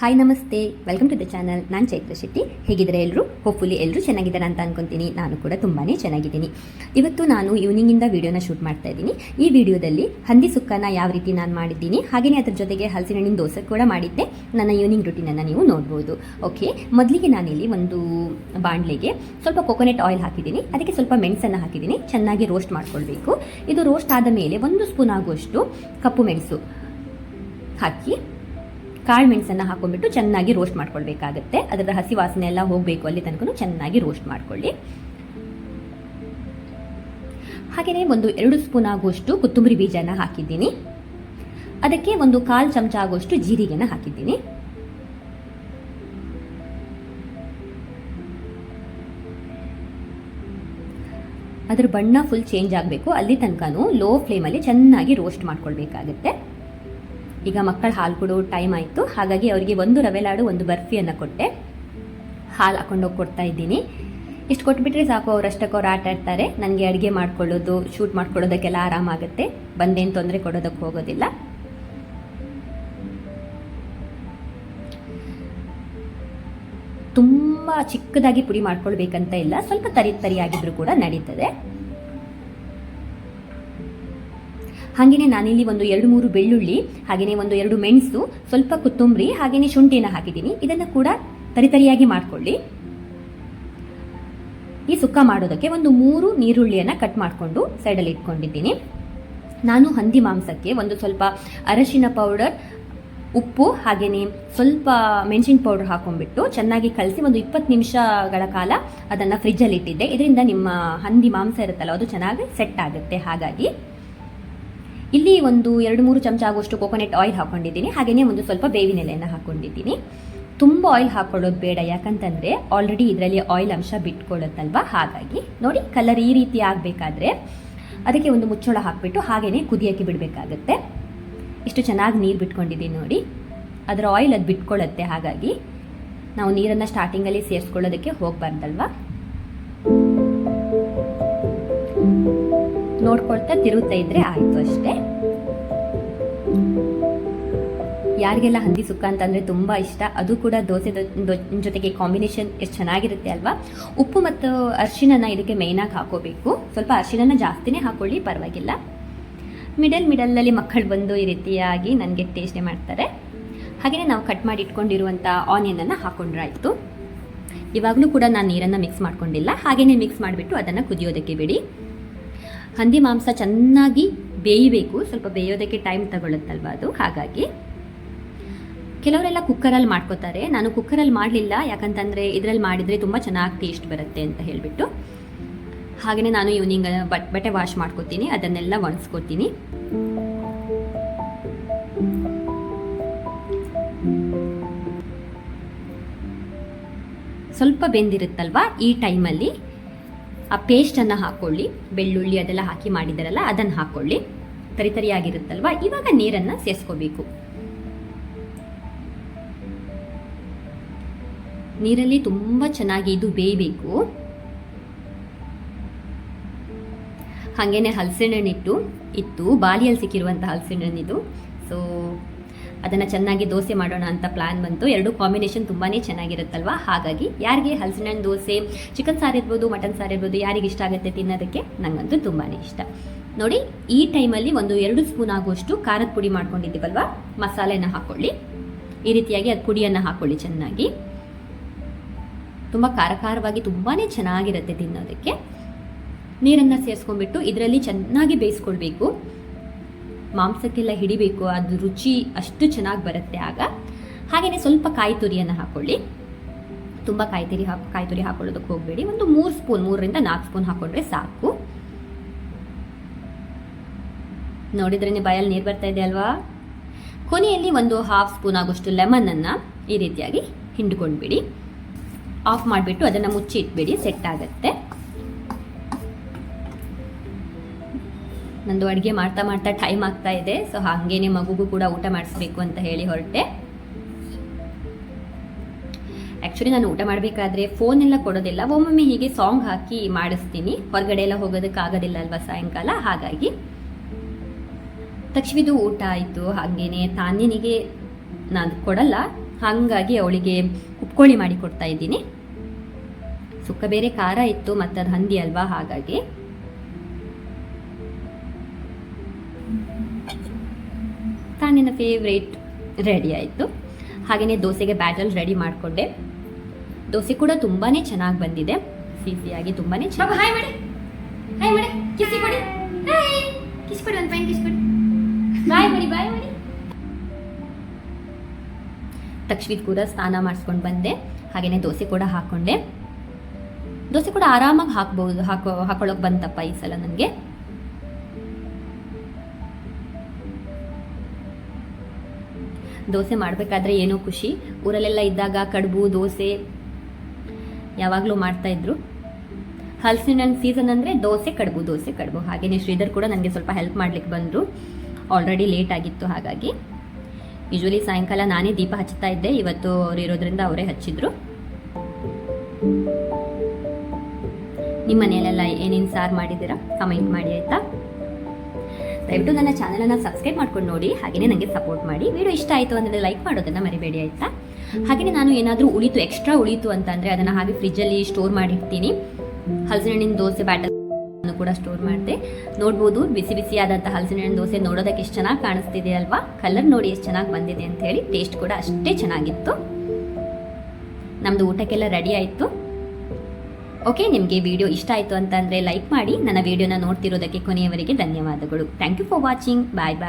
Hi ನಮಸ್ತೆ. Welcome to the channel ನಾನು ಚೈತ್ರ ಶೆಟ್ಟಿ. ಹೇಗಿದ್ದಾರೆ ಎಲ್ಲರೂ ಹೋಪ್ಫುಲಿ ಎಲ್ಲರೂ ಚೆನ್ನಾಗಿದ್ದಾರೆ ಅಂತ ಅನ್ಕೊತೀನಿ. ನಾನು ಕೂಡ ತುಂಬಾ ಚೆನ್ನಾಗಿದ್ದೀನಿ. ಇವತ್ತು ನಾನು ಈವ್ನಿಂಗಿಂದ ವೀಡಿಯೋನ ಶೂಟ್ ಮಾಡ್ತಾ ಇದ್ದೀನಿ. ಈ ವಿಡಿಯೋದಲ್ಲಿ ಹಂದಿ ಸುಕ್ಕನ ಯಾವ ರೀತಿ ನಾನು ಮಾಡಿದ್ದೀನಿ ಹಾಗೆಯೇ ಅದ್ರ ಜೊತೆಗೆ ಹಲಸಿನ ದೋಸೆ ಕೂಡ ಮಾಡಿದ್ದೆ. ನನ್ನ ಈವ್ನಿಂಗ್ ರುಟೀನನ್ನು ನೀವು ನೋಡ್ಬೋದು. ಓಕೆ ಮೊದಲಿಗೆ ನಾನಿಲ್ಲಿ ಒಂದು ಬಾಣಲೆಗೆ ಸ್ವಲ್ಪ ಕೊಕೊನೆಟ್ ಆಯಿಲ್ ಹಾಕಿದ್ದೀನಿ. ಅದಕ್ಕೆ ಸ್ವಲ್ಪ ಮೆಣಸನ್ನು ಹಾಕಿದ್ದೀನಿ. ಚೆನ್ನಾಗಿ ರೋಸ್ಟ್ ಮಾಡ್ಕೊಳ್ಬೇಕು. ಇದು ರೋಸ್ಟ್ ಆದ ಮೇಲೆ ಒಂದು ಸ್ಪೂನ್ ಆಗುವಷ್ಟು ಕಪ್ಪು ಮೆಣಸು ಹಾಕಿ ಕಾಳು ಮೆಣಸನ್ನು ಹಾಕೊಂಡ್ಬಿಟ್ಟು ಚೆನ್ನಾಗಿ ರೋಸ್ಟ್ ಮಾಡ್ಕೊಳ್ಬೇಕಾಗತ್ತೆ. ಅದರ ಹಸಿ ವಾಸನೆ ಎಲ್ಲ ಹೋಗಬೇಕು ಅಲ್ಲಿ ತನಕ ಚೆನ್ನಾಗಿ ರೋಸ್ಟ್ ಮಾಡ್ಕೊಳ್ಳಿ. ಹಾಗೆಯೇ ಒಂದು ಎರಡು ಸ್ಪೂನ್ ಆಗುವಷ್ಟು ಕೊತ್ತಂಬರಿ ಬೀಜನ ಹಾಕಿದ್ದೀನಿ. ಅದಕ್ಕೆ ಒಂದು ಕಾಲು ಚಮಚ ಆಗುವಷ್ಟು ಜೀರಿಗೆನ ಹಾಕಿದ್ದೀನಿ. ಅದ್ರ ಬಣ್ಣ ಫುಲ್ ಚೇಂಜ್ ಆಗಬೇಕು. ಅಲ್ಲಿ ತನಕನೂ ಲೋ ಫ್ಲೇಮಲ್ಲಿ ಚೆನ್ನಾಗಿ ರೋಸ್ಟ್ ಮಾಡ್ಕೊಳ್ಬೇಕಾಗತ್ತೆ. ಈಗ ಮಕ್ಕಳು ಹಾಲು ಕೊಡೋ ಟೈಮ್ ಆಯಿತು. ಹಾಗಾಗಿ ಅವರಿಗೆ ಒಂದು ರವೆ ಲಾಡು, ಒಂದು ಬರ್ಫಿಯನ್ನು ಕೊಟ್ಟೆ. ಹಾಲು ಹಾಕೊಂಡೋಗಿ ಕೊಡ್ತಾ ಇದ್ದೀನಿ. ಇಷ್ಟು ಕೊಟ್ಬಿಟ್ರೆ ಸಾಕು ಅವರಷ್ಟಕ್ಕೆ ಅವ್ರು ಆಟ ಆಡ್ತಾರೆ. ನನಗೆ ಅಡುಗೆ ಮಾಡ್ಕೊಳ್ಳೋದು ಶೂಟ್ ಮಾಡ್ಕೊಳ್ಳೋದಕ್ಕೆಲ್ಲ ಆರಾಮಾಗುತ್ತೆ. ಬಂದೇನು ತೊಂದರೆ ಕೊಡೋದಕ್ಕೆ ಹೋಗೋದಿಲ್ಲ. ತುಂಬ ಚಿಕ್ಕದಾಗಿ ಪುಡಿ ಮಾಡ್ಕೊಳ್ಬೇಕಂತ ಇಲ್ಲ. ಸ್ವಲ್ಪ ತರಿ ತರಿಯಾಗಿದ್ರೂ ಕೂಡ ನಡೀತದೆ. ಹಾಗೆಯೇ ನಾನಿಲ್ಲಿ ಒಂದು ಎರಡು ಮೂರು ಬೆಳ್ಳುಳ್ಳಿ ಹಾಗೆಯೇ ಒಂದು ಎರಡು ಮೆಣಸು, ಸ್ವಲ್ಪ ಕೊತ್ತಂಬರಿ ಹಾಗೆಯೇ ಶುಂಠಿನ ಹಾಕಿದ್ದೀನಿ. ಇದನ್ನು ಕೂಡ ತರಿತರಿಯಾಗಿ ಮಾಡ್ಕೊಳ್ಳಿ. ಈ ಸುಕ್ಕ ಮಾಡೋದಕ್ಕೆ ಒಂದು ಮೂರು ನೀರುಳ್ಳಿಯನ್ನು ಕಟ್ ಮಾಡಿಕೊಂಡು ಸೈಡಲ್ಲಿ ಇಟ್ಕೊಂಡಿದ್ದೀನಿ. ನಾನು ಹಂದಿ ಮಾಂಸಕ್ಕೆ ಒಂದು ಸ್ವಲ್ಪ ಅರಶಿನ ಪೌಡರ್, ಉಪ್ಪು ಹಾಗೆಯೇ ಸ್ವಲ್ಪ ಮೆಣಸಿನ ಪೌಡರ್ ಹಾಕೊಂಡ್ಬಿಟ್ಟು ಚೆನ್ನಾಗಿ ಕಲಸಿ ಒಂದು ಇಪ್ಪತ್ತು ನಿಮಿಷಗಳ ಕಾಲ ಅದನ್ನು ಫ್ರಿಜ್ಜಲ್ಲಿ ಇಟ್ಟಿದ್ದೆ. ಇದರಿಂದ ನಿಮ್ಮ ಹಂದಿ ಮಾಂಸ ಇರುತ್ತಲ್ಲ, ಅದು ಚೆನ್ನಾಗಿ ಸೆಟ್ ಆಗುತ್ತೆ. ಹಾಗಾಗಿ ಇಲ್ಲಿ ಒಂದು ಎರಡು ಮೂರು ಚಮಚ ಆಗುವಷ್ಟು ಕೋಕೋನಟ್ ಆಯಿಲ್ ಹಾಕೊಂಡಿದ್ದೀನಿ. ಹಾಗೆಯೇ ಒಂದು ಸ್ವಲ್ಪ ಬೇವಿನ ಎಲೆಯನ್ನು ಹಾಕೊಂಡಿದ್ದೀನಿ. ತುಂಬ ಆಯಿಲ್ ಹಾಕೊಳ್ಳೋದು ಬೇಡ. ಯಾಕಂತಂದರೆ ಆಲ್ರೆಡಿ ಇದರಲ್ಲಿ ಆಯಿಲ್ ಅಂಶ ಬಿಟ್ಕೊಳ್ಳುತ್ತಲ್ವ ಹಾಗಾಗಿ ನೋಡಿ ಕಲರ್ ಈ ರೀತಿ ಆಗಬೇಕಾದ್ರೆ ಅದಕ್ಕೆ ಒಂದು ಮುಚ್ಚಳ ಹಾಕಿಬಿಟ್ಟು ಹಾಗೆಯೇ ಕುದಿಯೋಕ್ಕೆ ಬಿಡಬೇಕಾಗತ್ತೆ. ಇಷ್ಟು ಚೆನ್ನಾಗಿ ನೀರು ಬಿಟ್ಕೊಂಡಿದ್ದೀನಿ ನೋಡಿ. ಅದರ ಆಯಿಲ್ ಅದು ಬಿಟ್ಕೊಳ್ಳುತ್ತೆ ಹಾಗಾಗಿ ನಾವು ನೀರನ್ನು ಸ್ಟಾರ್ಟಿಂಗಲ್ಲಿ ಸೇರಿಸ್ಕೊಳ್ಳೋದಕ್ಕೆ ಹೋಗಬಾರ್ದಲ್ವಾ? ನೋಡ್ಕೊಳ್ತಾ ತಿರುಗ್ತಾ ಇದ್ರೆ ಆಯ್ತು ಅಷ್ಟೇ. ಯಾರಿಗೆಲ್ಲ ಹಂದಿ ಸುಕ್ಕ ಅಂತಂದ್ರೆ ತುಂಬಾ ಇಷ್ಟ, ಅದು ಕೂಡ ದೋಸೆ ಜೊತೆಗೆ ಕಾಂಬಿನೇಷನ್ ಎಷ್ಟು ಚೆನ್ನಾಗಿರುತ್ತೆ ಅಲ್ವಾ? ಉಪ್ಪು ಮತ್ತು ಅರಿಶಿಣನ ಇದಕ್ಕೆ ಮೇಯ್ನಾಗಿ ಹಾಕೋಬೇಕು. ಸ್ವಲ್ಪ ಅರಿಶಿಣನ ಜಾಸ್ತಿನೇ ಹಾಕೊಳ್ಳಿ, ಪರವಾಗಿಲ್ಲ. ಮಿಡಲ್ ಮಿಡಲ್ನಲ್ಲಿ ಮಕ್ಕಳು ಬಂದು ಈ ರೀತಿಯಾಗಿ ನನಗೆ ಟೇಸ್ಟೇ ಮಾಡ್ತಾರೆ. ಹಾಗೆಯೇ ನಾವು ಕಟ್ ಮಾಡಿ ಇಟ್ಕೊಂಡಿರುವಂಥ ಆನಿಯನನ್ನು ಹಾಕೊಂಡ್ರಾಯ್ತು ಇವಾಗಲೂ ಕೂಡ ನಾನು ನೀರನ್ನು ಮಿಕ್ಸ್ ಮಾಡ್ಕೊಂಡಿಲ್ಲ. ಹಾಗೆಯೇ ಮಿಕ್ಸ್ ಮಾಡಿಬಿಟ್ಟು ಅದನ್ನು ಕುದಿಯೋದಕ್ಕೆ ಬಿಡಿ. ಹಂದಿ ಮಾಂಸ ಚೆನ್ನಾಗಿ ಬೇಯಬೇಕು. ಸ್ವಲ್ಪ ಬೇಯೋದಕ್ಕೆ ಟೈಮ್ ತಗೊಳುತ್ತಲ್ವ ಅದು? ಹಾಗಾಗಿ ಕೆಲವರೆಲ್ಲ ಕುಕ್ಕರಲ್ಲಿ ಮಾಡ್ಕೋತಾರೆ. ನಾನು ಕುಕ್ಕರಲ್ಲಿ ಮಾಡಲಿಲ್ಲ. ಯಾಕಂತಂದರೆ ಇದರಲ್ಲಿ ಮಾಡಿದರೆ ತುಂಬ ಚೆನ್ನಾಗಿ ಟೇಸ್ಟ್ ಬರುತ್ತೆ ಅಂತ ಹೇಳಿಬಿಟ್ಟು. ಹಾಗೆಯೇ ನಾನು ಈವ್ನಿಂಗ್ ಬಟ್, ಬಟ್ಟೆ ವಾಶ್ ಮಾಡ್ಕೋತೀನಿ. ಅದನ್ನೆಲ್ಲ ಒಣಸ್ಕೊತೀನಿ. ಸ್ವಲ್ಪ ಬೆಂದಿರುತ್ತಲ್ವ ಈ ಟೈಮಲ್ಲಿ ಆ ಪೇಸ್ಟನ್ನು ಹಾಕ್ಕೊಳ್ಳಿ ಬೆಳ್ಳುಳ್ಳಿ ಅದೆಲ್ಲ ಹಾಕಿ ಮಾಡಿದ್ದಾರಲ್ಲ, ಅದನ್ನು ಹಾಕ್ಕೊಳ್ಳಿ ತರಿತರಿಯಾಗಿರುತ್ತಲ್ವಾ? ಇವಾಗ ನೀರನ್ನು ಸೇರಿಸ್ಕೋಬೇಕು ನೀರಲ್ಲಿ ತುಂಬ ಚೆನ್ನಾಗಿ ಇದು ಬೇಯಬೇಕು. ಹಾಗೇನೆ ಹಲಸಿನಣ್ಣಿಟ್ಟು ಇತ್ತು. ಬಾಲಿಯಲ್ಲಿ ಸಿಕ್ಕಿರುವಂಥ ಹಲಸಿನಣ್ಣಿದು ಸೊ ಅದನ್ನು ಚೆನ್ನಾಗಿ ದೋಸೆ ಮಾಡೋಣ ಅಂತ ಪ್ಲಾನ್ ಬಂತು. ಎರಡು ಕಾಂಬಿನೇಷನ್ ತುಂಬಾ ಚೆನ್ನಾಗಿರುತ್ತಲ್ವಾ? ಹಾಗಾಗಿ ಯಾರಿಗೆ ಹಲಸಿನಣ್ಣು ದೋಸೆ ಚಿಕನ್ ಸಾರು ಇರ್ಬೋದು ಮಟನ್ ಸಾರು ಇರ್ಬೋದು ಯಾರಿಗೆ ಇಷ್ಟ ಆಗುತ್ತೆ ತಿನ್ನೋದಕ್ಕೆ ನನಗಂತೂ ತುಂಬಾ ಇಷ್ಟ. ನೋಡಿ, ಈ ಟೈಮಲ್ಲಿ ಒಂದು ಎರಡು ಸ್ಪೂನ್ ಆಗುವಷ್ಟು ಖಾರದ ಪುಡಿ ಮಾಡ್ಕೊಂಡಿದ್ದೀವಲ್ವಾ? ಮಸಾಲೆನ ಹಾಕ್ಕೊಳ್ಳಿ ಈ ರೀತಿಯಾಗಿ ಅದು ಪುಡಿಯನ್ನು ಹಾಕ್ಕೊಳ್ಳಿ ಚೆನ್ನಾಗಿ. ತುಂಬ ಖಾರ ಖಾರವಾಗಿ ತುಂಬಾ ಚೆನ್ನಾಗಿರುತ್ತೆ ತಿನ್ನೋದಕ್ಕೆ. ನೀರನ್ನು ಸೇರಿಸ್ಕೊಂಡ್ಬಿಟ್ಟು ಇದರಲ್ಲಿ ಚೆನ್ನಾಗಿ ಬೇಯಿಸ್ಕೊಳ್ಬೇಕು. ಮಾಂಸಕ್ಕೆಲ್ಲ ಹಿಡಿಬೇಕು, ಅದು ರುಚಿ ಅಷ್ಟು ಚೆನ್ನಾಗಿ ಬರುತ್ತೆ ಆಗ. ಹಾಗೆಯೇ ಸ್ವಲ್ಪ ಕಾಯಿ ತುರಿಯನ್ನು ಹಾಕ್ಕೊಳ್ಳಿ ತುಂಬ ಕಾಯಿ ತುರಿ ಹಾಕಿ ಕಾಯಿ ತುರಿ ಹಾಕೊಳ್ಳೋದಕ್ಕೆ ಹೋಗಬೇಡಿ. ಒಂದು ಮೂರು ಸ್ಪೂನ್, ಮೂರರಿಂದ ನಾಲ್ಕು ಸ್ಪೂನ್ ಹಾಕೊಂಡ್ರೆ ಸಾಕು. ನೋಡಿದ್ರೇ ಬಾಯಲ್ಲಿ ನೀರು ಬರ್ತಾ ಇದೆ ಅಲ್ವಾ? ಕೊನೆಯಲ್ಲಿ ಒಂದು ಹಾಫ್ ಸ್ಪೂನ್ ಆಗೋಷ್ಟು ಲೆಮನನ್ನು ಈ ರೀತಿಯಾಗಿ ಹಿಂಡ್ಕೊಂಡ್ಬಿಡಿ. ಆಫ್ ಮಾಡಿಬಿಟ್ಟು ಅದನ್ನು ಮುಚ್ಚಿ ಇಟ್ಬಿಡಿ ಸೆಟ್ ಆಗುತ್ತೆ. ನಂದು ಅಡುಗೆ ಮಾಡ್ತಾ ಮಾಡ್ತಾ ಟೈಮ್ ಆಗ್ತಾ ಇದೆ. ಸೊ ಹಾಗೇನೆ ಮಗುಗೂ ಕೂಡ ಊಟ ಮಾಡಿಸ್ಬೇಕು ಅಂತ ಹೇಳಿ ಹೊರಟೆ. ಆ್ಯಕ್ಚುಲಿ ನಾನು ಊಟ ಮಾಡಬೇಕಾದ್ರೆ ಫೋನ್ ಎಲ್ಲ ಕೊಡೋದಿಲ್ಲ. ಒಮ್ಮೊಮ್ಮೆ ಹೀಗೆ ಸಾಂಗ್ ಹಾಕಿ ಮಾಡಿಸ್ತೀನಿ. ಹೊರಗಡೆ ಎಲ್ಲ ಹೋಗೋದಕ್ಕೆ ಆಗೋದಿಲ್ಲ ಅಲ್ವಾ ಸಾಯಂಕಾಲ? ಹಾಗಾಗಿ ತಕ್ಷವಿದು ಊಟ ಆಯಿತು. ಹಾಗೇನೆ ತಾನೇನಿಗೆ ನಾನು ಕೊಡಲ್ಲ. ಹಾಗಾಗಿ ಅವಳಿಗೆ ಉಪ್ಕೋಳಿ ಮಾಡಿ ಕೊಡ್ತಾ ಇದ್ದೀನಿ. ಸುಕ್ಕ ಬೇರೆ ಖಾರ ಇತ್ತು ಮತ್ತು ಅದು ಹಂದಿ ಅಲ್ವಾ? ಹಾಗಾಗಿ ತಾನಿನ ಫೇವ್ರೇಟ್ ರೆಡಿ ಆಯಿತು. ಹಾಗೆಯೇ ದೋಸೆಗೆ ಬ್ಯಾಟಲ್ ರೆಡಿ ಮಾಡಿಕೊಂಡೆ. ದೋಸೆ ಕೂಡ ತುಂಬಾ ಚೆನ್ನಾಗಿ ಬಂದಿದೆ. ಸಿಹಿಯಾಗಿ ತುಂಬಾ ಚೆನ್ನಾಗಿ ಹಾಯ್ ಮಾಡಿ. ಹಾಯ್ ಮಾಡಿ. ಕಿಸಿ ಕೊಡಿ. ಹಾಯ್ ಕಿಸ್ ಕೊಡಿ ಒಂದು ಪೈನ್ ಕಿಸ್ ಕೊಡಿ. ಬಾಯ್ ಮಾಡಿ ಬಾಯ್ ಮಾಡಿ. ಕೂಡ ಸ್ನಾನ ಮಾಡಿಸ್ಕೊಂಡು ಬಂದೆ. ಹಾಗೆಯೇ ದೋಸೆ ಕೂಡ ಹಾಕೊಂಡೆ. ದೋಸೆ ಕೂಡ ಆರಾಮಾಗಿ ಹಾಕ್ಬೋದು ಹಾಕೋ ಹಾಕೊಳ್ಳೋಕೆ ಬಂತಪ್ಪ ಈ ಸಲ ನನಗೆ. ದೋಸೆ ಮಾಡಬೇಕಾದ್ರೆ ಏನೋ ಖುಷಿ. ಊರಲ್ಲೆಲ್ಲ ಇದ್ದಾಗ ಕಡುಬು, ದೋಸೆ ಯಾವಾಗಲೂ ಮಾಡ್ತಾ ಇದ್ರು. ಹಲಸಿನ ಸೀಸನ್ ಅಂದರೆ ದೋಸೆ, ಕಡುಬು ದೋಸೆ, ಕಡುಬು. ಹಾಗೆಯೇ ಶ್ರೀಧರ್ ಕೂಡ ನನಗೆ ಸ್ವಲ್ಪ ಹೆಲ್ಪ್ ಮಾಡ್ಲಿಕ್ಕೆ ಬಂದರು. ಆಲ್ರೆಡಿ ಲೇಟ್ ಆಗಿತ್ತು ಹಾಗಾಗಿ. ಯೂಶ್ವಲಿ ಸಾಯಂಕಾಲ ನಾನೇ ದೀಪ ಹಚ್ಚುತ್ತಾ ಇದ್ದೆ. ಇವತ್ತು ಅವ್ರು ಇರೋದ್ರಿಂದ ಅವರೇ ಹಚ್ಚಿದ್ರು. ನಿಮ್ಮ ಮನೆಯಲ್ಲೆಲ್ಲ ಏನೇನು ಸಾರು ಮಾಡಿದ್ದೀರಾ? ಕಮೆಂಟ್ ಮಾಡಿ ಆಯಿತಾ? ದಯವಿಟ್ಟು ನನ್ನ ಚಾನಲನ್ನು ಸಬ್ಸ್ಕ್ರೈಬ್ ಮಾಡ್ಕೊಂಡು ನೋಡಿ ಹಾಗೆಯೇ ನನಗೆ ಸಪೋರ್ಟ್ ಮಾಡಿ. ವಿಡಿಯೋ ಇಷ್ಟ ಆಯಿತು ಅಂದರೆ ಲೈಕ್ ಮಾಡೋದನ್ನ ಮರಿಬೇಡಿ ಆಯಿತಾ? ಹಾಗೆಯೇ ನಾನು ಏನಾದರೂ ಉಳಿತು ಎಕ್ಸ್ಟ್ರಾ ಉಳಿತು ಅಂತ ಅಂದ್ರೆ ಅದನ್ನು ಹಾಗೆ ಫ್ರಿಜ್ಜಲ್ಲಿ ಸ್ಟೋರ್ ಮಾಡಿರ್ತೀನಿ. ಹಲಸಿನ ಹಣ್ಣಿನ ದೋಸೆ ಬ್ಯಾಟರ್ ಕೂಡ ಸ್ಟೋರ್ ಮಾಡಿದೆ. ನೋಡ್ಬೋದು, ಬಿಸಿ ಬಿಸಿಯಾದಂಥ ಹಲಸಿನ ಹಣ್ಣಿನ ದೋಸೆ ನೋಡೋದಕ್ಕೆ ಎಷ್ಟು ಚೆನ್ನಾಗಿ ಕಾಣಿಸ್ತಿದೆ ಅಲ್ವಾ? ಕಲರ್ ನೋಡಿ ಎಷ್ಟು ಚೆನ್ನಾಗಿ ಬಂದಿದೆ ಅಂತ ಹೇಳಿ ಟೇಸ್ಟ್ ಕೂಡ ಅಷ್ಟೇ ಚೆನ್ನಾಗಿತ್ತು. ನಮ್ಮದು ಊಟಕ್ಕೆಲ್ಲ ರೆಡಿ ಆಯಿತು. ಓಕೆ, ನಿಮಗೆ ವಿಡಿಯೋ ಇಷ್ಟ ಆಯಿತು ಅಂತಂದರೆ ಲೈಕ್ ಮಾಡಿ, ನನ್ನ ವಿಡಿಯೋನ ನೋಡ್ತಿರೋದಕ್ಕೆ ಕೊನೆಯವರೆಗೆ ಧನ್ಯವಾದಗಳು. Thank you for watching bye bye